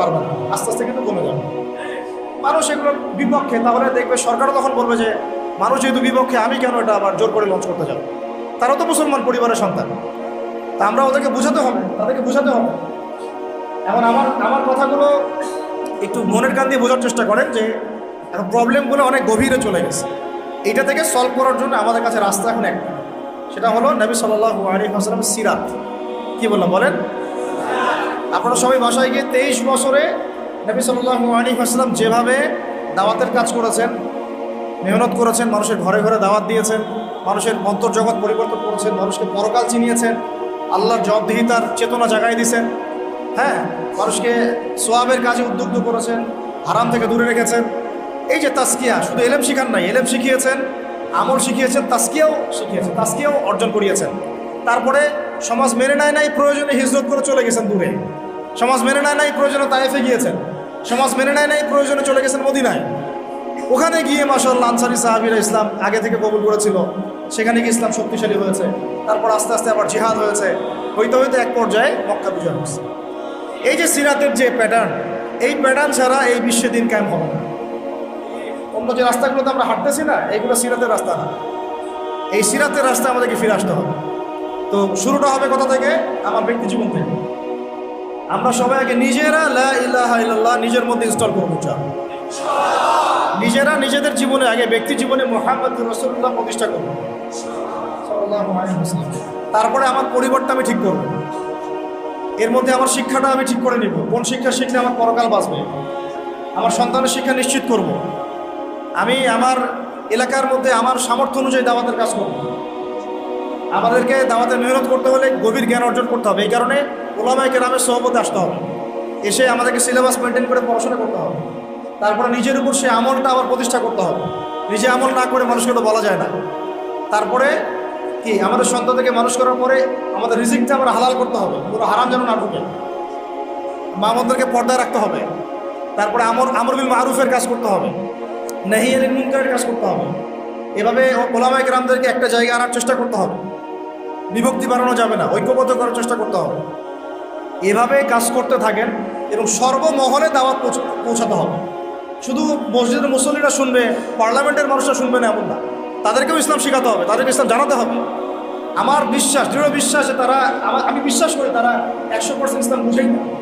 পারবে না। আস্তে আস্তে কিন্তু কমে যাবে। মানুষ এগুলোর বিপক্ষে, তাহলে দেখবে সরকারও তখন বলবে যে, মানুষ যেহেতু বিপক্ষে, আমি কেন এটা আবার জোর করে লঞ্চ করতে যাব? তারাও তো মুসলমান পরিবারের সন্তান। তা আমরা ওদেরকে বোঝাতে হবে, তাদেরকে বোঝাতে হবে। এখন আমার আমার কথাগুলো একটু মনের কান দিয়ে বোঝার চেষ্টা করেন যে, এখন প্রবলেমগুলো অনেক গভীরে চলে গেছে। এইটা থেকে সলভ করার জন্য আমাদের কাছে রাস্তা এখন একটা। সেটা হলো নবী সাল্লাহ আলী হাসলাম সিরাত। কি বললাম বলেন? আপনারা সবাই বাসায় গিয়ে তেইশ বছরে নবী সাল্লাহ আলী হাসলাম যেভাবে দাওয়াতের কাজ করেছেন, মেহনত করেছেন, মানুষের ঘরে ঘরে দাওয়াত দিয়েছেন, মানুষের অন্তর্জগৎ পরিবর্তন করেছেন, মানুষকে পরকাল চিনিয়েছেন, আল্লাহর জবাবদিহিতার চেতনা জাগাই দিয়েছেন হ্যাঁ মানুষকে সোয়াবের কাজে উদ্যুগ্ধ করেছেন, হারাম থেকে দূরে রেখেছেন। এই যে তাস্কিয়া শুধু এলেম শিখান নাই, এলেম শিখিয়েছেন, আমল শিখিয়েছেন তাস্কিয়াও শিখিয়েছেন তাস্কিয়াও অর্জন করিয়েছেন। তারপরে সমাজ মেনে নেয় নাই, প্রয়োজনে হিজরত করে চলে গেছেন দূরে। সমাজ মেনে নেয় নাই, প্রয়োজনে তাইফে গিয়েছেন। সমাজ মেনে নেয় নাই, প্রয়োজনে চলে গেছেন মদিনায়। ওখানে গিয়ে মাসাল্লাহ আনসারি সাহাবিরা ইসলাম আগে থেকে কবুল করেছিল। সেখানে গিয়ে ইসলাম শক্তিশালী হয়েছে। তারপর আস্তে আস্তে আবার জিহাদ হয়েছে। হইতে হইতে এক পর্যায়ে মক্কা বিজয় হয়েছে। এই যে সিরাতের যে প্যাটার্ন এই প্যাটার্ন ছাড়া এই বিশ্বে দিন কায়েম হবে না। অন্য যে রাস্তাগুলোতে আমরা হাঁটতেছি না, এইগুলো সিরাতের রাস্তা না। এই সিরাতের রাস্তা আমাদেরকে ফিরে আসতে হবে। তো শুরুটা হবে কোথা থেকে? আমার ব্যক্তি জীবন থেকে। আমরা সবাই আগে নিজেরা লা ইলাহা ইল্লাল্লাহ নিজের মধ্যে ইনস্টল করব চাই। নিজেরা নিজেদের জীবনে আগে ব্যক্তি জীবনে মোহাম্মদ রসুল্লাহ প্রতিষ্ঠা করব। তারপরে আমার পরিবারটা আমি ঠিক করব। এর মধ্যে আমার শিক্ষাটা আমি ঠিক করে নিব। কোন শিক্ষা শিখলে আমার পরকাল বাঁচবে? আমার সন্তানের শিক্ষা নিশ্চিত করব। আমি আমার এলাকার মধ্যে আমার সামর্থ্য অনুযায়ী দাওয়াতের কাজ করব। আমাদেরকে দাওয়াতে মেহনত করতে হলে গভীর জ্ঞান অর্জন করতে হবে। এই কারণে ওলামায় কেরামের সহপতে আসতে হবে। এসে আমাদেরকে সিলেবাস মেনটেন করে পড়াশোনা করতে হবে। তারপরে নিজের উপর সে আমলটা আবার প্রতিষ্ঠা করতে হবে। নিজে আমল না করে মানুষকে তো বলা যায় না। তারপরে কি? আমাদের সন্তানকে মানুষ করার পরে আমাদের রিজিকটা আমরা হালাল করতে হবে। পুরো হারাম যেন না ঢুকে। মা আমাদেরকে পর্দায় রাখতে হবে। তারপরে আমর আমর বিল মারুফের কাজ করতে হবে। নেহি আলিল মুনকারের কাজ করতে হবে। এভাবে ওলামায় গ্রামদেরকে একটা জায়গায় আনার চেষ্টা করতে হবে। বিভক্তি বাড়ানো যাবে না, ঐক্যবদ্ধ করার চেষ্টা করতে হবে। এভাবে কাজ করতে থাকেন এবং সর্বমহলে দাওয়াত পৌঁছ- পৌঁছাতে হবে। শুধু মসজিদের মুসল্লিরা শুনবে, পার্লামেন্টের মানুষরা শুনবে না এমন না। তাদেরকেও ইসলাম শেখাতে হবে, তাদেরকে ইসলাম জানাতে হবে। আমার বিশ্বাস, দৃঢ় বিশ্বাসে তারা আমি বিশ্বাস করি তারা একশো পার্সেন্ট ইসলাম বুঝেই না।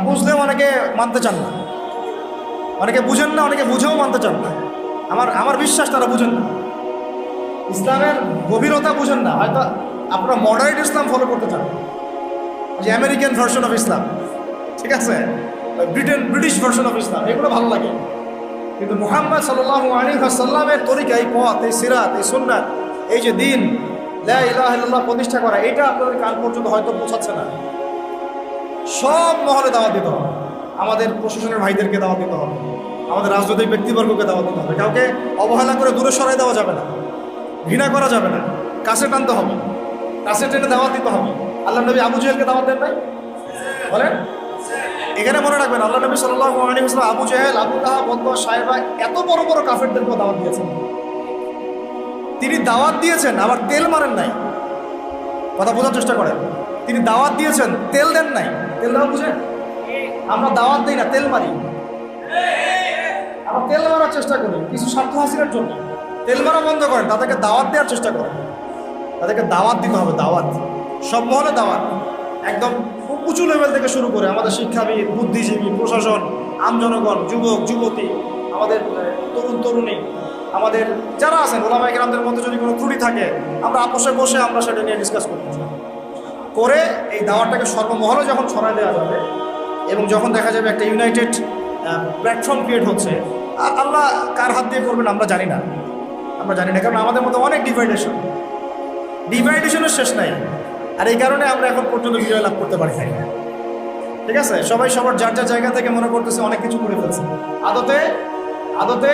বুঝলেও অনেকে মানতে চান না। অনেকে বুঝেন না, অনেকে বুঝেও মানতে চান না। আমার আমার বিশ্বাস তারা বুঝেন না। ইসলামের গভীরতা বুঝেন না, হয়তো আপনারা মডারেট ইসলাম ফলো করতে চান, যে আমেরিকান ভার্সন অফ ইসলাম ঠিক আছে? Britain British version of Islam এগুলো ভালো লাগে। কিন্তু মুহাম্মদ সাল্লাহ আলী সাল্লামের তরিকা এই পথ, এই সিরাত, এই সুন্নাত, এই যে দিন, লা ইলাহা ইল্লাল্লাহ প্রতিষ্ঠা করা, এটা আপনাদের কান পর্যন্ত হয়তো পৌঁছাচ্ছে না। সব মহলে দাওয়া দিতে হবে। আমাদের প্রশাসনের ভাইদেরকে দাওয়া দিতে হবে। আমাদের রাজনৈতিক ব্যক্তিবর্গকে দাওয়া দিতে হবে। কাউকে অবহেলা করে দূরে সরাই দেওয়া যাবে না। ঘৃণা করা যাবে না। কাছে টানতে হবে। কাছে টেনে দাওয়াত দিতে হবে। আল্লাহ নবী আবু জেহেলকে দাওয়াত দেন নাই? বলেন। এখানে মনে রাখবেন, আল্লাহ নবী সাল্লাহ আলী আবু জেহেল, আবু তাহা বদবা সাহেবা এত বড় বড় কাফেরদেরকেও দাওয়াত দিয়েছেন। তিনি দাওয়াত দিয়েছেন, আবার তেল মারেন নাই। কথা বোঝার চেষ্টা করেন। তিনি দাওয়াত দিয়েছেন, তেল দেন নাই। তেল দেওয়া বুঝেন? আমরা দাওয়াত দিই না, তেল মারি। আমরা তেল মারার চেষ্টা করি, কিছু স্বার্থ হাসিলের জন্য। তেল মারা বন্ধ করেন, তাদেরকে দাওয়াত দেওয়ার চেষ্টা করেন। তাদেরকে দাওয়াত দিতে হবে, দাওয়াত। সব মহলে দাওয়াত। একদম উঁচু লেভেল থেকে শুরু করে আমাদের শিক্ষাবিদ, বুদ্ধিজীবী, প্রশাসন আমজনগণ যুবক, যুবতী, আমাদের তরুণ, তরুণী, আমাদের যারা আছেন ওলামাই গ্রামদের মধ্যে যদি কোনো ত্রুটি থাকে, আমরা আপোষে বসে আমরা সেটা নিয়ে ডিসকাস চাই করে এই দাওয়াতটাকে সর্বমহলে যখন ছড়ায় দেওয়া যাবে, এবং যখন দেখা যাবে একটা ইউনাইটেড প্ল্যাটফর্ম ক্রিয়েট হচ্ছে আল্লাহ কার হাত দিয়ে করবেন আমরা জানি না। আমরা জানি না, কারণ আমাদের মধ্যে অনেক ডিভাইডেশন ডিভাইডেশনের শেষ নাই। আর এই কারণে আমরা এখন পর্যন্ত বিজয় লাভ করতে পারি না ঠিক আছে? সবাই সবার যার যার জায়গা থেকে মনে করতেছে অনেক কিছু করে ফেলছে। আদতে আদতে